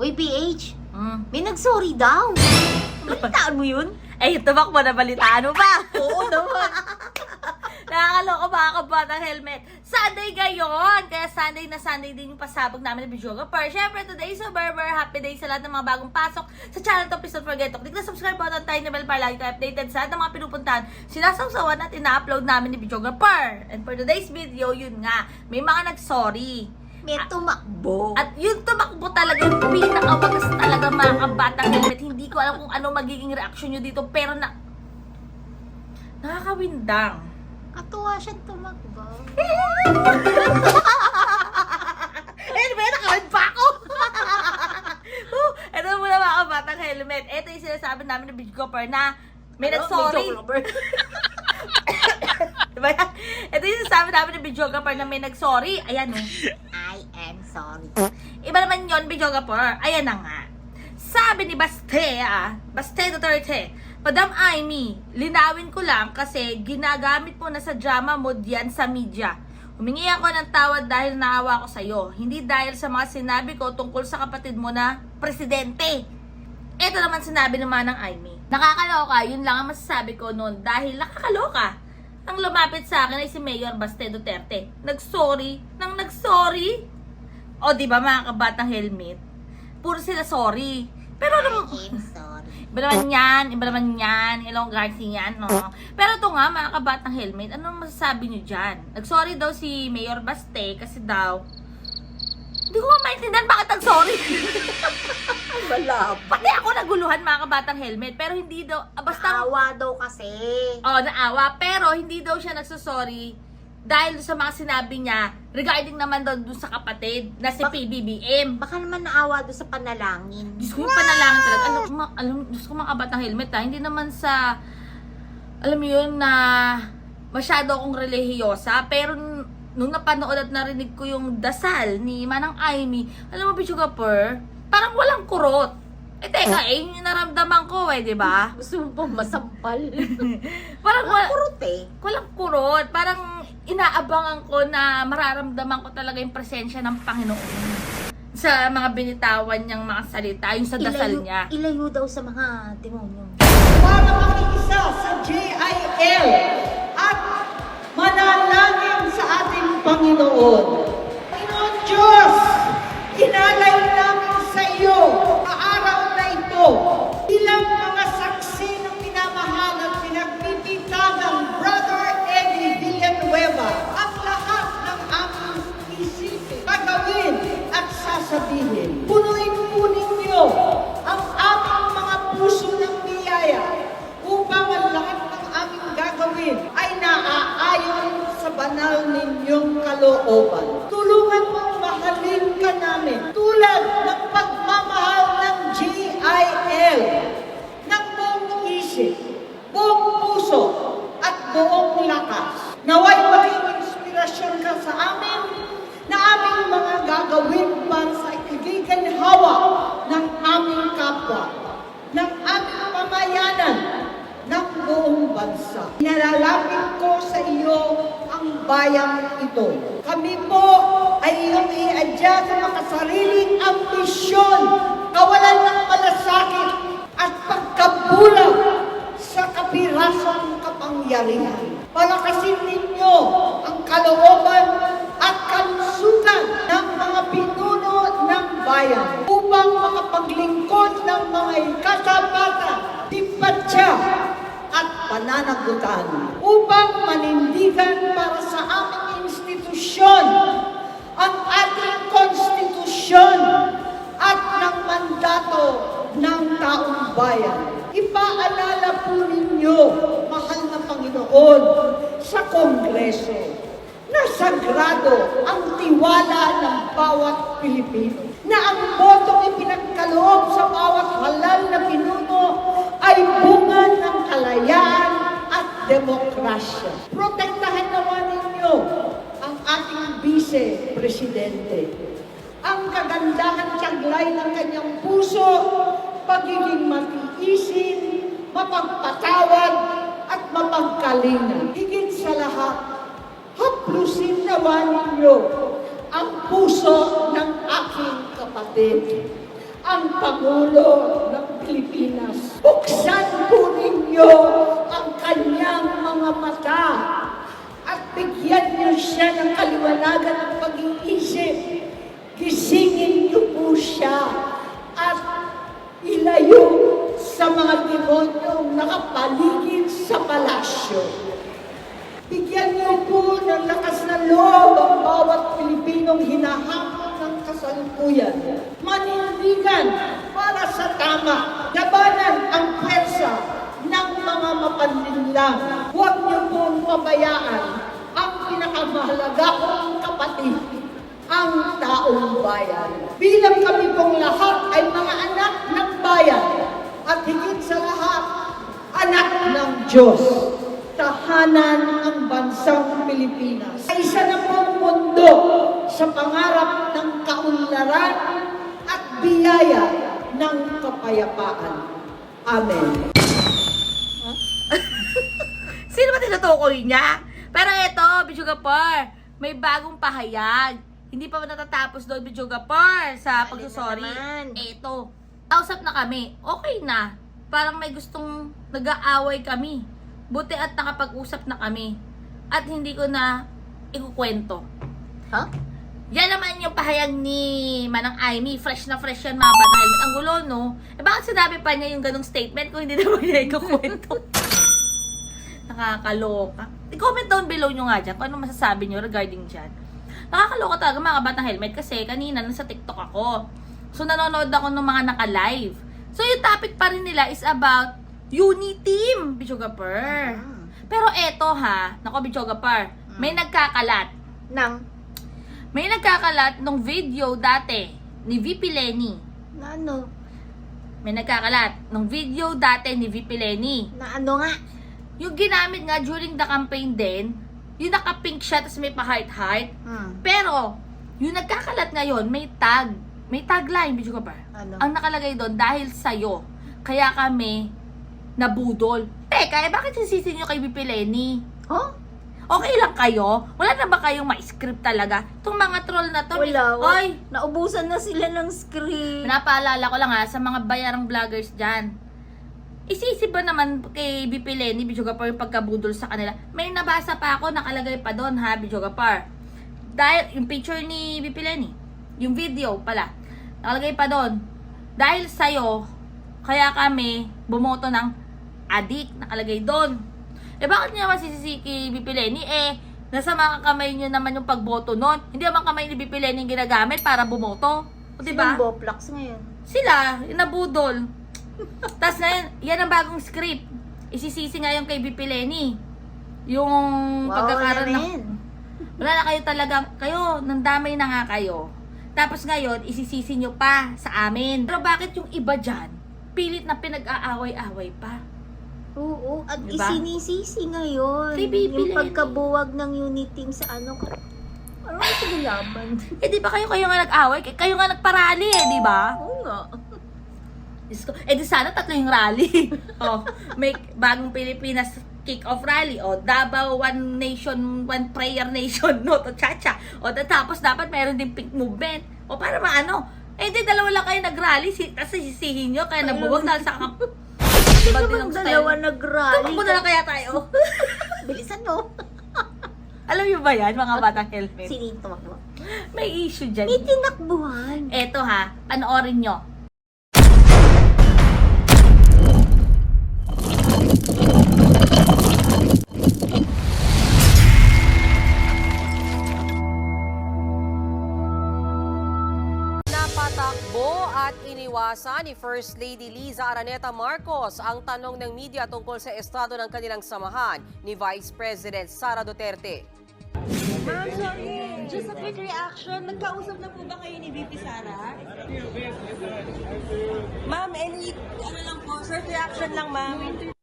Uy, PH, Mm. may nag-sorry daw. Balitaan mo yun? Eh, tumak mo na balitaan mo ba? Oo naman. Nakakaloka mga kabatang helmet. Sunday ngayon! Kaya Sunday na Sunday din yung pasabog namin ng Bijoga Per. Siyempre, today is a Berber. Happy day sa lahat ng mga bagong pasok sa channel to. Please don't forget to click the subscribe button tayo na bell para lagi kayo updated sa lahat ng mga pinupuntahan. Sinasawsawan at ina-upload namin ni Bijoga Per. And for today's video, yun nga, may mga nag-sorry. May tumakbo. At yung tumakbo talaga, yung pinakawagas talaga mga kabatang helmet. Hindi ko alam kung ano magiging reaction nyo dito, pero na... Nakakawindang. Katuwa siya tumakbo. Eh, ba nakawin pa ako? oh, ito muna mga kabatang helmet. Ito yung sinasabi namin ng Beach Copper na may Ano? nag-sorry. Diba yan? Ito yung sinasabi namin ng videographer na may nag-sorry. Ayan oh. I am sorry. Iba naman yon videographer. Ayan na nga. Sabi ni Baste, ah, Baste Duterte, Madam Amy, linawin ko lang kasi ginagamit mo na sa drama mode yan sa media. Humingi ako ng tawad dahil naawa ko sa'yo. Hindi dahil sa mga sinabi ko tungkol sa kapatid mo na presidente. Ito naman sinabi naman ng Amy. Nakakaloka, yun lang ang masasabi ko noon dahil nakakaloka. Ang lumapit sa akin ay si Mayor Baste Duterte. Nag-sorry, nang nag-sorry. O di ba mga kabatang helmet? Puro sila sorry. Pero I ano, am sorry. iba naman yan, iba naman yan, Elong Garcia yan, no? Pero ito nga, mga kabatang helmet, anong masasabi nyo dyan? Nag-sorry daw si Mayor Baste kasi daw, hindi ko maintindihan bakit nag-sorry. Wala Pati ako naguluhan mga kabatang helmet, pero hindi daw, ah, basta, Awa daw kasi. oh, naawa, pero hindi daw siya nagsusorry dahil sa mga sinabi niya regarding naman daw dun sa kapatid na si Bak- PBBM. Baka naman naawa doon sa panalangin. Diyos ko yung panalangin talaga. Alam, ma, alam, Diyos ko mga kabatang helmet ha. Hindi naman sa, alam mo yun, na masyado akong relihiyosa. Pero nung napanood at narinig ko yung dasal ni Manang Amy, alam mo, Pichuga Per, parang walang kurot. Eh, teka, eh, yun yung naramdaman ko eh, di ba? Gusto mo pang masampal? Parang Ang wala, kurot eh. walang kurot. Parang inaabangan ko na mararamdaman ko talaga yung presensya ng Panginoon sa mga binitawan niyang mga salita, yung sa dasal Ilayo- niya. Ilayo daw sa mga demonyo. para makiisa sa JIL at manalangin sa ating Panginoon. Panginoon Diyos, inalay namin sa iyo sa kapangyarihan. Palakasin ninyo ang kalooban at kalusugan ng mga pinuno ng bayan upang makapaglingkod ng mga ikasapatan, tipatya at pananagutan upang manindigan para sa aming institusyon ang ating konstitusyon at ng mandato ng taong bayan. Ipaalala po ninyo, Panginoon, sa Kongreso na sagrado ang tiwala ng bawat Pilipino. Na ang botong ipinagkaloob sa bawat halal na pinuno ay bunga ng kalayaan at demokrasya. Protektahan naman ninyo ang ating vice-presidente. Ang kagandahan taglay ng kanyang puso, pagiging matiisin, mapagpatawad, at mapagkalinga. Higit sa lahat, haplusin naman ninyo ang puso ng aking kapatid. ang Pangulo ng Pilipinas. Buksan po ninyo ang kanyang mga mata at bigyan niyo siya ng kaliwanagan ng pag-iisip. Gisingin niyo po siya at ilayo sa mga demonyong nakapaligid sa palasyo. Bigyan niyo po ng lakas na loob ang bawat Pilipinong hinahamon ng kasalukuyan. Manindigan para sa tama. Labanan ang pwersa ng mga mapanlinlang. Huwag niyo pong pabayaan ang pinakamahalaga kong kapatid, ang taong bayan. Bilang kami pong lahat ay mga anak ng bayan at higit sa lahat, anak ng Diyos tahanan ang bansang Pilipinas. Sa isa na pong mundo sa pangarap ng kaunlaran at biyaya ng kapayapaan. Amen. Sino ba tinutukoy niya? Pero eto, Bijugapar, may bagong pahayag. Hindi pa natatapos doon, Bijugapar, sa pagsusori. naman? Eto, kausap na kami. Okay na. Parang may gustong nag-aaway kami. Buti at nakapag-usap na kami. At hindi ko na ikukwento. Ha? Yan naman yung pahayag ni Manang Aimee. Fresh na fresh yan, mga helmet. Ang gulo, no? Eh, bakit sinabi pa niya yung ganong statement kung hindi naman niya ikukwento? Nakakaloka. I-comment down below nyo nga dyan kung ano masasabi nyo regarding dyan. Nakakaloka talaga mga batang helmet kasi kanina nasa TikTok ako. So nanonood ako ng mga naka-live. So yung topic pa rin nila is about Uni Team, Bichogapur. Ah. Pero eto ha, nako Bichogapur, may nagkakalat. Nang, May nagkakalat nung video dati ni VP Lenny. na ano? May nagkakalat nung video dati ni VP Lenny. Na ano nga? Yung ginamit nga during the campaign din, yung naka-pink siya tapos may pa-heart-heart. Hmm. Pero, yung nagkakalat ngayon, may tag. May tagline, video ka ba? Ano? Ang nakalagay doon, dahil sa'yo, kaya kami nabudol. Teka, eh bakit sisisi nyo kay Lenny? Huh? Okay lang kayo? Wala na ba kayong ma-script talaga? Itong mga troll na to, Wala. Oy, Naubusan na sila ng script. Pinapaalala ko lang ha, sa mga bayarang vloggers dyan. Isisi ba naman kay BP Lenny, Bijogapar, yung pagkabudol sa kanila? May nabasa pa ako, nakalagay pa doon ha, Bijogapar. Dahil, yung picture ni BP Lenny, yung video pala, nakalagay pa doon. Dahil sa'yo, kaya kami bumoto ng adik, nakalagay doon. Eh bakit niya kay BP Lenny? Eh, nasa mga kamay niyo naman yung pagboto noon. Hindi naman kamay ni yung ginagamit para bumoto. O, diba? Sinong Boplax ngayon? Sila, inabudol. Tapos ngayon, yan ang bagong script. Isisisi nga yung kay BP Lenny. Yung pagkakaroon ng... yan. Wala na kayo talaga, kayo, nandamay na nga kayo. Tapos ngayon, isisisi nyo pa sa amin. Pero bakit yung iba dyan, pilit na pinag-aaway-away pa? Oo, at Diba? isinisisi ngayon. Yung Lenny. pagkabuwag ng unit team sa ano. Ano ang sigulaman? Eh, di ba kayo, kayo nga nag-away? Kayo nga nagparally eh, di ba? Oo nga. Diyos ko. Eh di sana tatlo yung rally. oh, may bagong Pilipinas kick-off rally. O, Davao One Nation, One Prayer Nation. No, to chacha. O, tapos dapat meron din pink movement. O, para maano. Eh, di dalawa lang kayo nag-rally. Si, tapos sisihin nyo. Kaya nabuwag dahil sa kap... Hindi naman dalawa nag-rally. Tumakbo na lang kaya tayo. Bilisan mo. Alam niyo ba yan, mga batang helmet? Sino yung tumakbo? May issue dyan. May tinakbuhan. Eto ha, panoorin nyo. Iniwasan ni First Lady Liza Araneta Marcos ang tanong ng media tungkol sa estado ng kanilang samahan ni Vice President Sara Duterte. Ma'am, sorry. Just a quick reaction. Nagkausap na po ba kayo ni VP Sara? Ma'am, any, ano lang po, short reaction lang, ma'am.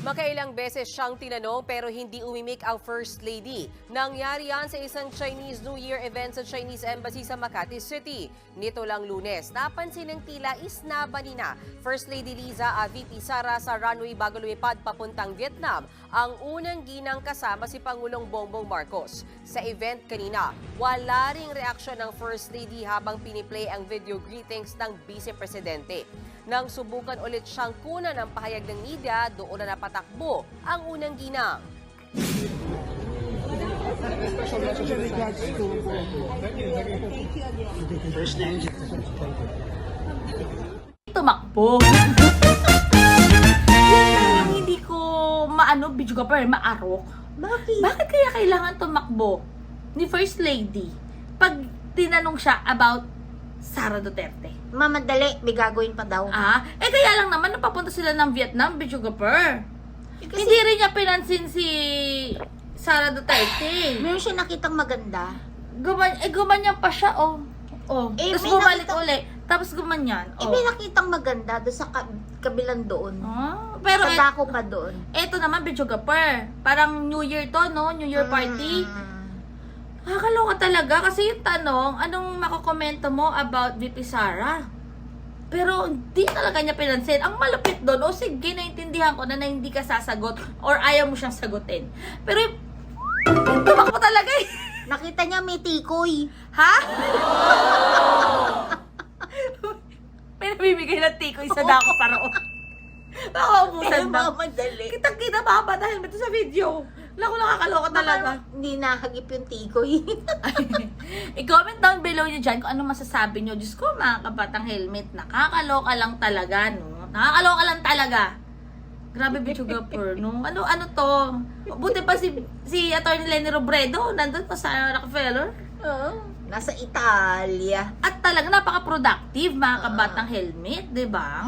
Makailang beses siyang tinanong pero hindi umimik ang First Lady. Nangyari yan sa isang Chinese New Year event sa Chinese Embassy sa Makati City. Nito lang lunes, napansin ng tila isnaba ni na First Lady Liza at VP Sara sa runway bago lumipad papuntang Vietnam. Ang unang ginang kasama si Pangulong Bongbong Marcos. Sa event kanina, wala ring reaksyon ng First Lady habang piniplay ang video greetings ng Vice Presidente. Nang subukan ulit siyang kunan ng pahayag ng media, doon na napatakbo ang unang ginang. tumakbo. Yung hindi ko maano, video ka pa maarok. Bakit? Bakit kaya kailangan tumakbo ni First Lady pag tinanong siya about Sara Duterte? Mamadali, may gagawin pa daw. Ah, eh kaya lang naman napapunta sila ng Vietnam, video ka pa. Eh, kasi Hindi rin niya pinansin si Sara Duterte. meron siya nakitang maganda. Guman, eh gumanyan pa siya, oh. Oh, Eh, tapos may bumalik nakita- uli. Tapos gumanyan. Eh, Oh. may nakitang maganda doon sa ka- kabilang doon. Ah, pero et, Kadako pa doon. eto naman, Bichogapur. Parang New Year to, no? New Year party. Mm. Nakakaloka talaga kasi yung tanong, anong makokomento mo about VP Sara? Pero hindi talaga niya pinansin. Ang malapit doon, o sige, naintindihan ko na, na hindi ka sasagot or ayaw mo siyang sagutin. Pero yung tumakbo talaga eh. Nakita niya may tikoy. Ha? May namimigay ng tikoy sa dako paroon. Nakaubusan na. mamadali. Kitang-kita pa ba dahil ito sa video? Ko nakakaloka talaga. Hindi nahagip yung tikoy. I-comment down below nyo dyan kung ano masasabi nyo. Diyos ko, mga kabatang helmet, nakakaloka lang talaga, no? Nakakaloka lang talaga. Grabe, Bichugapur, no? Ano, ano to? Buti pa si, si Atty. Lenny Robredo, nandun pa sa Rockefeller. Oo. Nasa Italia. At talaga, napaka-productive, mga kabatang helmet, di ba?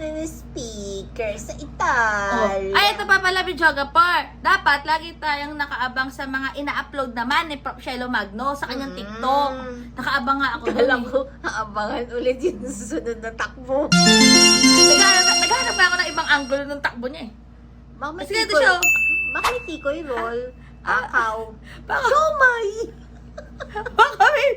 Speaker sa Oh. Italia. Ay, ito pa pala, Bichogapur. Dapat, lagi tayong nakaabang sa mga ina-upload naman ni Prof. Shelo Magno sa kanyang Mm. TikTok. Nakaabang nga ako Kala eh. ko, aabangan ulit yung susunod na takbo. Naghanap pa ako ng ibang angle ng takbo niya eh. Kasi tikoy. siya. oh. Baka may tikoy roll. Akaw. Baka, Siomay! baka may...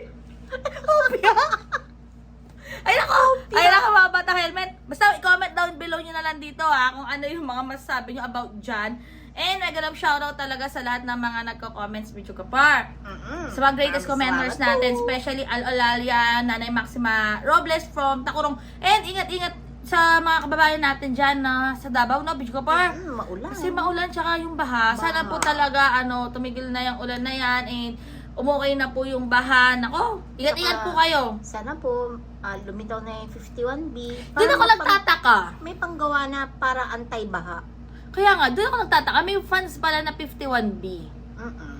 Ay nako! Ay nako mga bata helmet. Basta i-comment down below nyo na lang dito ha kung ano yung mga masasabi nyo about dyan. And mega love shoutout talaga sa lahat ng mga nagko-comments video kapar. Mm-mm. Sa mga greatest commenters salamat natin, po. especially Al Olalia, Nanay Maxima Robles from Takurong. And ingat-ingat sa mga kababayan natin dyan na sa Davao, no, Bicho Kapar. Mm, maulan. Kasi maulan tsaka yung baha. Sana po talaga ano, tumigil na yung ulan na yan and umukay na po yung baha. Nako, ingat-ingat po kayo. Sana po, ah, lumitaw na yung 51B. Doon ako nagtataka. May panggawa na para anti-baha. Kaya nga, doon ako nagtataka. May fans pala na 51B. Mm-mm.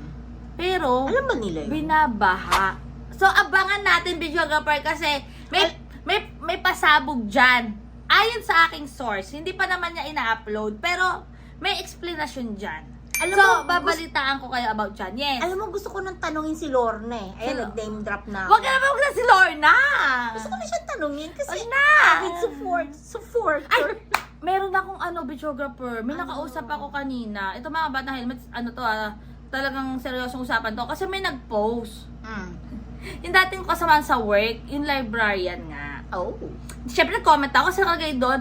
Pero, Alam ba nila yun? binabaha. So, abangan natin, videographer, kasi may, may, may pasabog dyan. Ayon sa aking source, hindi pa naman niya ina-upload, pero may explanation dyan. Alam so, mo, babalitaan ko kayo about dyan. Yes. Alam mo, gusto ko nang tanungin si Lorne. eh. Ayan, Sino? nag-name drop na. Huwag ka naman huwag na si Lorna! Gusto ko na siyang tanungin kasi Huwag na! avid support, support. Ay! Meron akong ano, videographer. May Ano? nakausap ako kanina. Ito mga bata helmets, ano to ah, talagang seryosong usapan to. Kasi may nag-post. Mm. Yung dating ko kasama sa work, yung librarian nga. Oh. Siyempre nag-comment ako kasi nakalagay doon,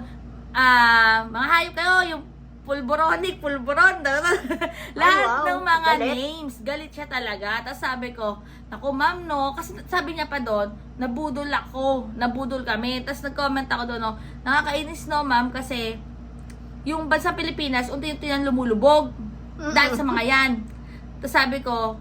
ah, mga hayop kayo, yung pulboronic, pulboron, lahat wow. ng mga Galit. names, galit siya talaga. Tapos sabi ko, naku ma'am no, kasi sabi niya pa doon, nabudol ako, nabudol kami. Tapos nag-comment ako doon, no, nakakainis no ma'am kasi yung bansa Pilipinas, unti-unti nang lumulubog dahil sa mga yan. Tapos sabi ko,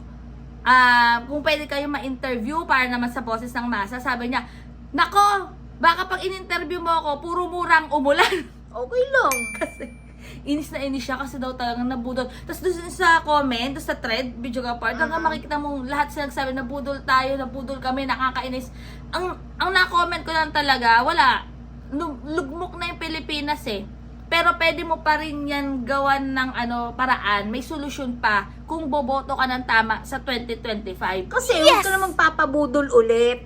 ah, kung pwede kayo ma-interview para naman sa boses ng masa, sabi niya, nako, baka pag in-interview mo ako, puro murang umulan. Okay lang. kasi inis na inis siya kasi daw talagang nabudol. Tapos doon sa comment, doon sa thread, video ka part, hanggang makikita mo lahat sila nagsabi, nabudol tayo, nabudol kami, nakakainis. Ang, ang na-comment ko lang talaga, wala. Lu- Lugmok na yung Pilipinas eh. Pero pwede mo pa rin yan gawan ng ano, paraan, may solusyon pa kung boboto ka ng tama sa 2025. Kasi huwag ka na magpapabudol ulit.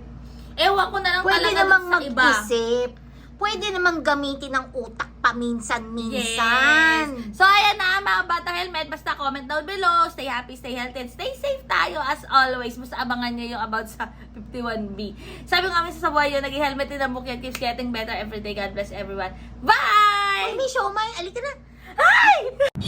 Ewan ko na lang Pwede talaga namang sa iba. mag-isip. Pwede namang gamitin ng utak paminsan-minsan. Yes. So, ayan na mga bata helmet. Basta comment down below. Stay happy, stay healthy, and stay safe tayo as always. Basta abangan nyo yung about sa 51B. Sabi ko kami sa buhay yun, naging helmet din ang bukyan keeps getting better every day. God bless everyone. Bye! Ay, may siomay. Alika na. Hi!